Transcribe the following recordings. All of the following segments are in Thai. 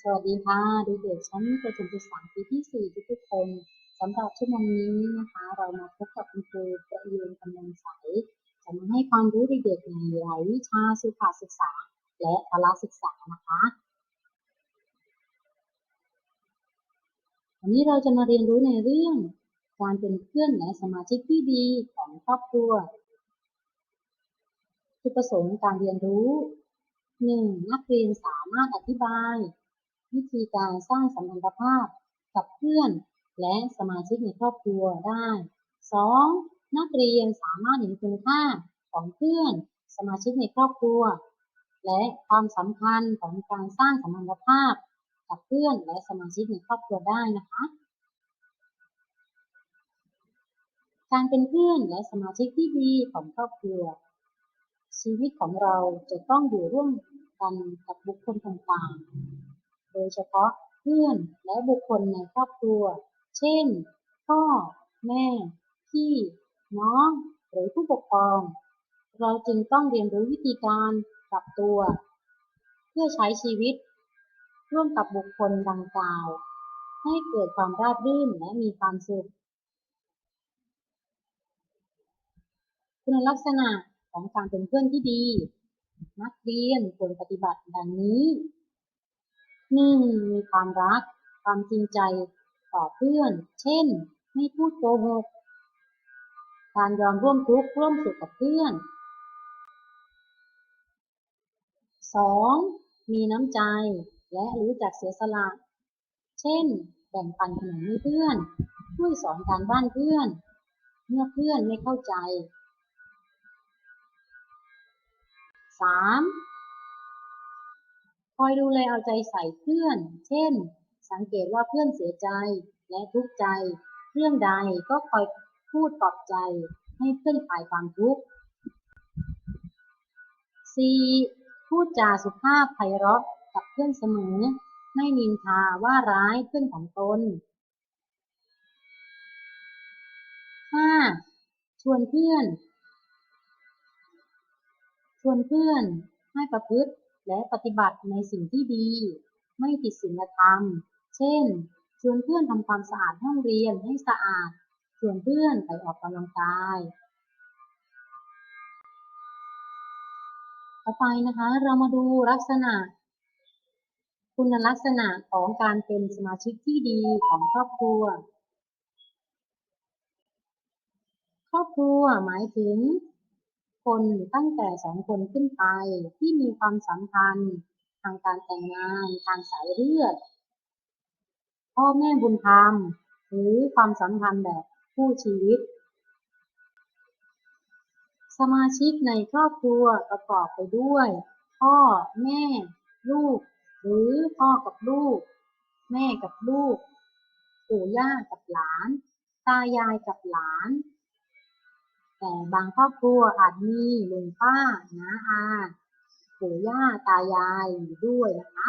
สวัสดีค่ะเด็กๆชั้นประถมศึกษาปีที่ 4 ทุกๆคนสำหรับชั่วโมงนี้นะคะ เรามาพบกับคุณครูประยูนกำลังใสจะมาให้ความรู้เด็กๆในหลายวิชาสุขศึกษา และพละศึกษานะคะวันนี้เราจะมาเรียนรู้ในเรื่อง การเป็นเพื่อนและสมาชิกที่ดีของครอบครัวจุดประสงค์การเรียนรู้ 1. นักเรียนสามารถอธิบาย วิธีการสร้างสัมพันธภาพกับเพื่อน และสมาชิกในครอบครัวได้ 2. นักเรียนสามารถเห็นคุณค่าของเพื่อน สมาชิกในครอบครัว และความสำคัญของการสร้างสัมพันธภาพกับเพื่อนและสมาชิกในครอบครัวได้นะคะ การเป็นเพื่อนและสมาชิกที่ดีของครอบครัว ชีวิตของเราจะต้องอยู่ร่วมกันกับบุคคลต่างๆ โดยเฉพาะเพื่อนและบุคคลในครอบครัว เช่น พ่อ แม่ พี่ น้อง หรือผู้ปกครอง เราจึงต้องเรียนรู้วิธีการปรับตัว เพื่อใช้ชีวิต ร่วมกับบุคคลดังกล่าว ให้เกิดความราบรื่นและมีความสุขคุณลักษณะของการเป็นเพื่อนที่ดี นักเรียนควรปฏิบัติดังนี้ นึ่งมีความรัก ความจริงใจต่อเพื่อน เช่น ไม่พูดโกหก การยอมร่วมทุกข์ร่วมสุขกับเพื่อนสองมีน้ำใจ และรู้จักเสียสละ เช่น แบ่งปันขนมให้เพื่อน ช่วยสอนการบ้านเพื่อน เมื่อเพื่อนไม่เข้าใจสาม คอยดูแลเอาใจใส่เพื่อน เช่น สังเกตว่าเพื่อนเสียใจและทุกข์ใจ เรื่องใดก็คอยพูดปลอบใจให้เพื่อนคลายความทุกข์ 4. พูดจาสุภาพไพเราะกับเพื่อนเสมอ ไม่นินทาว่าร้ายเพื่อนของตน 5. ชวนเพื่อน ชวนเพื่อนให้ประพฤติ และปฏิบัติในสิ่งที่ดี ไม่ผิดศีลธรรม เช่น ชวนเพื่อนทำความสะอาดห้องเรียนให้สะอาด ชวนเพื่อนไปออกกำลังกาย ต่อไปนะคะเรามาดูลักษณะ คุณลักษณะของการเป็นสมาชิกที่ดีของครอบครัว ครอบครัวหมายถึง คนตั้งแต่สองคนขึ้นไปที่มีความสัมพันธ์ทางการแต่งงานทางสายเลือด พ่อแม่บุญธรรม หรือความสัมพันธ์แบบคู่ชีวิต สมาชิกในครอบครัวประกอบไปด้วย พ่อแม่ ลูก หรือพ่อกับลูก แม่กับลูก ปู่ย่ากับหลาน ตายายกับหลาน แต่บางครอบครัวอาจมีลุงป้าน้าอาปู่ย่าตายายอยู่ด้วยนะคะ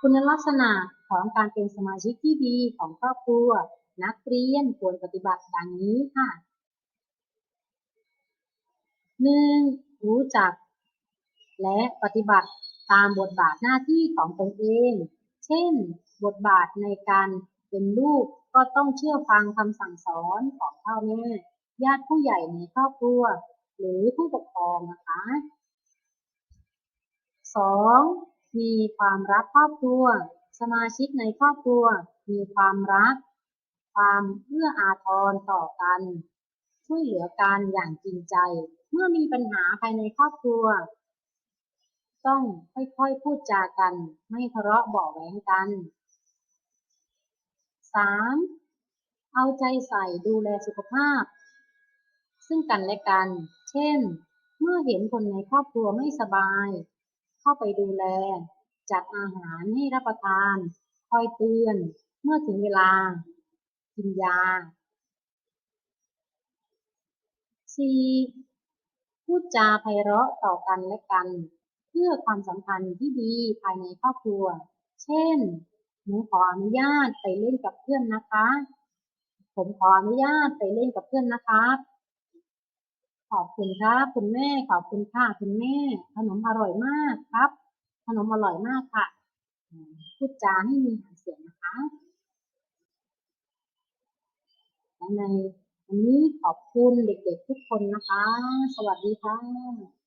คุณลักษณะของการเป็นสมาชิกที่ดีของครอบครัว นักเรียนควรปฏิบัติดังนี้ค่ะหนึ่งรู้จัก และปฏิบัติตามบทบาทหน้าที่ของตนเอง เช่น บทบาทในการเป็นลูก ก็ต้องเชื่อฟังคำสั่งสอนของพ่อแม่ญาติผู้ใหญ่ในครอบครัว หรือผู้ปกครองนะคะสองมีความรักครอบครัว สมาชิกในครอบครัว มีความรัก ความเอื้ออาทรต่อกัน ช่วยเหลือกันอย่างจริงใจ เมื่อมีปัญหาภายในครอบครัว ต้องค่อยๆพูดจากัน ไม่ทะเลาะเบาะแว้งกัน 3. เอาใจใส่ดูแลสุขภาพ ซึ่งกันและกัน เช่น เมื่อเห็นคนในครอบครัวไม่สบาย เข้าไปดูแล จัดอาหารให้รับประทาน คอยเตือน เมื่อถึงเวลา กินยา 4. พูดจาไพเราะต่อกันและกัน เพื่อความสัมพันธ์ที่ดีภายในครอบครัว เช่น หนูขออนุญาตไปเล่นกับเพื่อนนะคะ ผมขออนุญาตไปเล่นกับเพื่อนนะครับ ขอบคุณครับคุณแม่ ขอบคุณค่ะคุณแม่ ขนมอร่อยมากครับ ขนมอร่อยมากค่ะ พูดจาให้มีหางเสียงนะคะในวันนี้ขอบคุณเด็กๆทุกคนนะคะ สวัสดีค่ะ